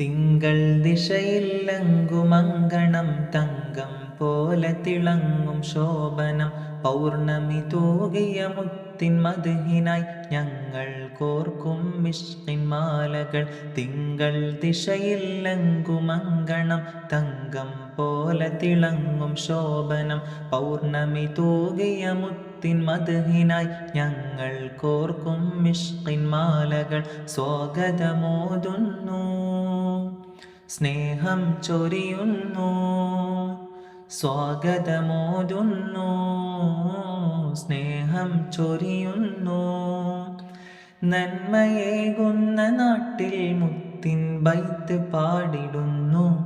തിങ്കൾ ദിശയില്ലങ്കുമങ്കണം തങ്കം പോലെ തിളങ്ങും ശോഭനം. പൗർണമി തൂകിയ മുത്തിൻ മധുഹിനായി ഞങ്ങൾ കോർക്കും മിഷ്കിൻ മാലകൾ. തിങ്കൾ ദിശയില്ലങ്കുമങ്കണം തങ്കം പോലെ തിളങ്ങും ശോഭനം. പൗർണമി തൂകിയ മുത്തിൻ മധുഹിനായി ഞങ്ങൾ കോർക്കും മിഷ്കിൻ മാലകൾ സ്വാഗതമോതുന്നു. സ്നേഹം ചൊരിയുന്നു. സ്വാഗതമോതുന്നു. സ്നേഹം ചൊരിയുന്നു. നന്മയേകുന്ന നാട്ടിൽ മുത്തിൻ ബൈത്ത് പാടിടുന്നു.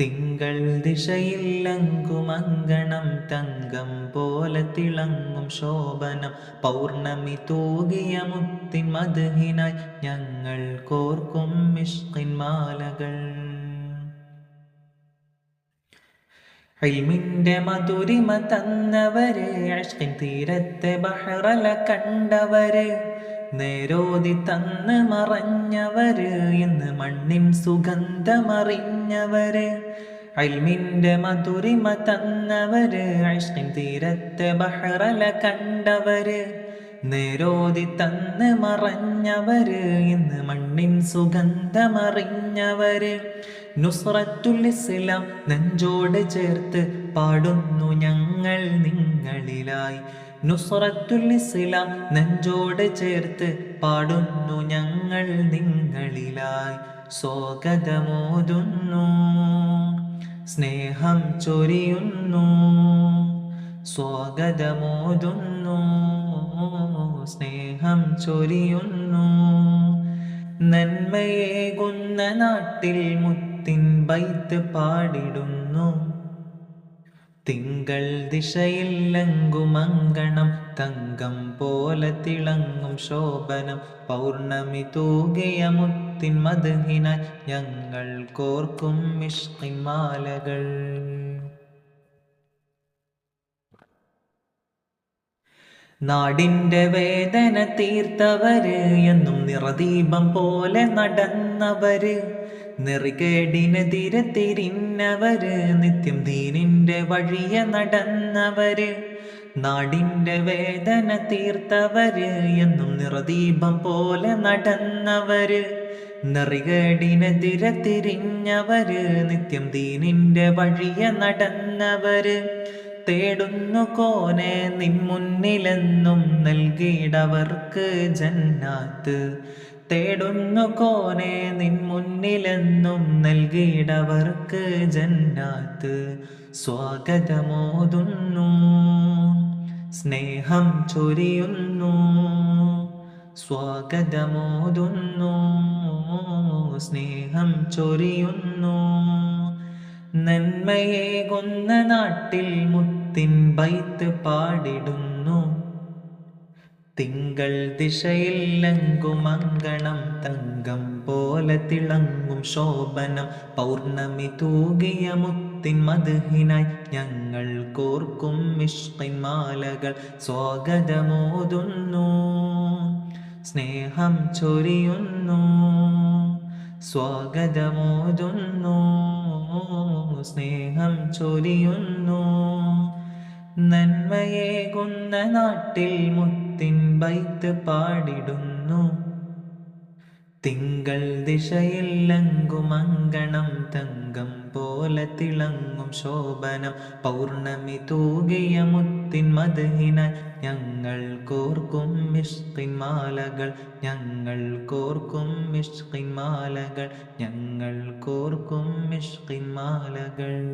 തിങ്കൾ ദിശയില്ലങ്കുമങ്കണം തങ്കം പോലെ തിളങ്ങും ശോഭനം. പൗർണമി തൂകിയ മുത്തിൻ മധുഹിനായി ഞങ്ങൾ കോർക്കും മിഷ്കിൻ മാലകൾ. ഹൈമിന്റെ മധുരിമ തന്നവരെ അഷ്കിൻ തീരത്തെ ബഹറല കണ്ടവര്. നേരോതി തന്ന് മറഞ്ഞവര് ഇന്ന് മണ്ണിൻ സുഗന്ധമറിഞ്ഞവര്. അൽമിന്റെ മധുരിമ തന്നവര് അഷ്കിൻ തീരത്തെ ബഹ്റല കണ്ടവര്. നേരോതി തന്ന് മറഞ്ഞവര് ഇന്ന് മണ്ണിൻ സുഗന്ധമറിഞ്ഞവര്. നുസ്രത്തുൽ ഇസ്ലാം നെഞ്ചോട് ചേർത്ത് പാടുന്നു ഞങ്ങൾ നിങ്ങളിലായി. നുസ്രത്തുൽ ഇസ്ലാം നെഞ്ചോട് ചേർത്ത് പാടുന്നു ഞങ്ങൾ നിങ്ങളിലായി. സ്വാഗതമോതുന്നു സ്നേഹം ചൊരിയുന്നു സ്വാഗതമോതുന്നു സ്നേഹം ചൊരിയുന്നു. നന്മയേകുന്ന നാട്ടിൽ മുത്തിൻ ബൈത്ത് പാടിടുന്നു. തിങ്കൾ ദിശയിലങ്കുമങ്കണം തങ്കം പോലെ തിളങ്ങും ശോഭനം. പൗർണമി തൂകിയ മുത്തിൻ മധുഹിനായി ഞങ്ങൾ കോർക്കും മിഷ്ടിമാലകൾ നാടിന്റെ വേദന തീർത്തവര് എന്നും നിറദീപം പോലെ നടന്നവര്. നെറികേടിനെതിരെ തിരിഞ്ഞവര് നിത്യം ദീനിന്റെ വഴിയെ നടന്നവര്. നാടിന്റെ വേദന തീർത്തവര് എന്നും നിറദീപം പോലെ നടന്നവര്. നെറികേടിനെതിരെ തിരിഞ്ഞവര് നിത്യം ദീനിന്റെ വഴിയെ നടന്നവര്. തേടുന്നു കോനെ നിൻ മുന്നിലെന്നും നൽകിയിടവർക്ക് ജന്നാത്ത്. തേടുന്നു കോനെ നിൻ മുന്നിലെന്നും നൽകിയിടവർക്ക് ജന്നാത്ത്. സ്വാഗതമോതുന്നു സ്നേഹം ചൊരിയുന്നു. സ്വാഗതമോതുന്നു സ്നേഹം ചൊരിയുന്നു. നന്മയേകുന്ന നാട്ടിൽ മുത്തിൻ ബൈത്ത് പാടിടുന്നു. തിങ്കൾ ദിശയിലങ്കുമങ്കണം തങ്കം പോലെ തിളങ്ങും ശോഭനം. പൗർണമി തൂകിയ മുത്തിൻ മധുഹിനായി ഞങ്ങൾ കോർക്കും മിഷ്കിൻ മാലകൾ. സ്വാഗതമോതുന്നു സ്നേഹം ചൊരിയുന്നു സ്വാഗതമോതുന്നു സ്നേഹം ചൊരിയുന്നു. നന്മയേകുന്ന നാട്ടിൽ മുത്തിൻ ബൈത്ത് പാടിടുന്നു. തിങ്കൾ ദിശയിൽ ലങ്കുമങ്കണം തങ്കം പോലെ തിളങ്ങും ശോഭനം. പൗർണമി തൂകിയ മുത്തിൻ മധുഹിനായി ഞങ്ങൾ കോർക്കും മിഷ്കിൻ മാലകൾ. ഞങ്ങൾ കോർക്കും മിഷ്കിൻ മാലകൾ. ഞങ്ങൾ കോർക്കും മിഷ്കിൻ മാലകൾ.